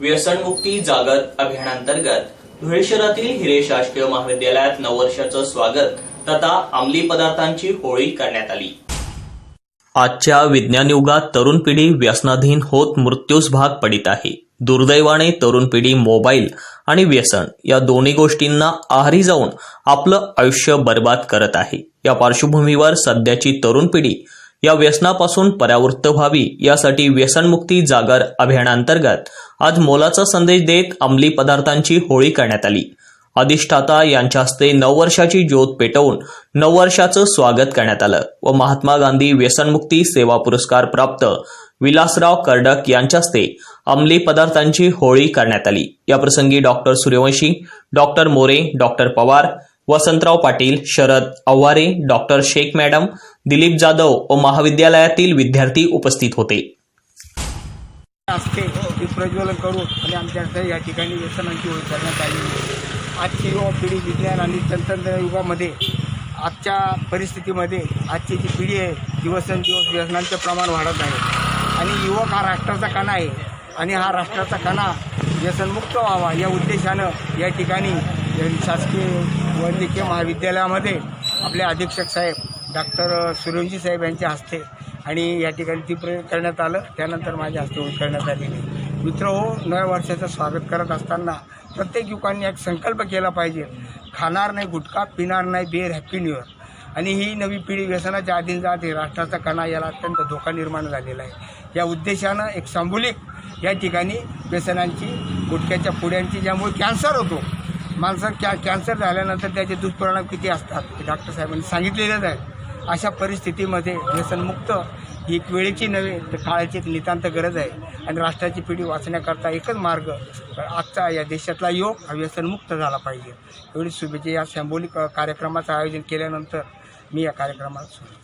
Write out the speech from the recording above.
व्यसनमुक्ती जागर अभियानांतर्गत धुळे शहरातील हिरे शासकीय महाविद्यालयात नववर्षाचं स्वागत तथा अंमली पदार्थांची होळी करण्यात आली. आजच्या विज्ञान युगात तरुण पिढी व्यसनाधीन होत मृत्यूस भाग पडित आहे. दुर्दैवाने तरुण पिढी मोबाईल आणि व्यसन या दोन्ही गोष्टींना आहारी जाऊन आपलं आयुष्य बर्बाद करत आहे. या पार्श्वभूमीवर सध्याची तरुण पिढी या व्यसनापासून परावृत्त व्हावी यासाठी व्यसनमुक्ती जागर अभियानांतर्गत आज मोलाचा संदेश देत अंमली पदार्थांची होळी करण्यात आली. अधिष्ठाता यांच्या हस्ते नववर्षाची ज्योत पेटवून नववर्षाचं स्वागत करण्यात आलं व महात्मा गांधी व्यसनमुक्ती सेवा पुरस्कार प्राप्त विलासराव कर्डक यांच्या हस्ते अंमली पदार्थांची होळी करण्यात आली. याप्रसंगी doctor Suryavanshi doctor More doctor Pawar Vasantrao Patil Sharad Avvare doctor Shaikh madam Dilip Jadhav व महाविद्यालयातील विद्यार्थी उपस्थित होते. असते ती प्रज्वलन करून आणि आमच्या या ठिकाणी व्यसनांची ओळख करण्यात आली आजची युवा पिढी विज्ञान आणि तंत्रज्ञान युगामध्ये आजच्या परिस्थितीमध्ये आजची जी पिढी आहे दिवसेंदिवस व्यसनांचं प्रमाण वाढत आहे. आणि युवक हा राष्ट्राचा कणा आहे आणि हा राष्ट्राचा कणा व्यसनमुक्त व्हावा या उद्देशानं या ठिकाणी शासकीय वैद्यकीय महाविद्यालयामध्ये आपले अधीक्षक साहेब डॉक्टर सुरंजी साहेब यांच्या हस्ते आणि या ठिकाणी ती प्रयोग करण्यात आलं. त्यानंतर माझ्या हस्ते होळी करण्यात आलेली मित्र हो नव्या वर्षाचं स्वागत करत असताना प्रत्येक युवकांनी एक संकल्प केला पाहिजे. खाणार नाही गुटखा पिणार नाही बेर हॅपी न्यू इयर आणि ही नवी पिढी व्यसनाच्या अधीन जाते. राष्ट्राचा कणा याला अत्यंत धोका निर्माण झालेला आहे. या उद्देशानं एक सांबुलिक या ठिकाणी व्यसनांची गुटख्याच्या पुड्यांची ज्यामुळे कॅन्सर होतो माणसं कॅ कॅन्सर झाल्यानंतर त्याचे दुष्परिणाम किती असतात हे डॉक्टर साहेबांनी सांगितलेलेच आहे. अशा परिस्थितीमध्ये व्यसनमुक्त ही एक वेळेची नव्हे तर काळाची एक नितांत गरज आहे. आणि राष्ट्राची पिढी वाचण्याकरता एकच मार्ग आजचा या देशातला योग हा व्यसनमुक्त झाला पाहिजे. एवढी शुभेच्छा या शंभोलिक कार्यक्रमाचं आयोजन केल्यानंतर मी या कार्यक्रमात सुरू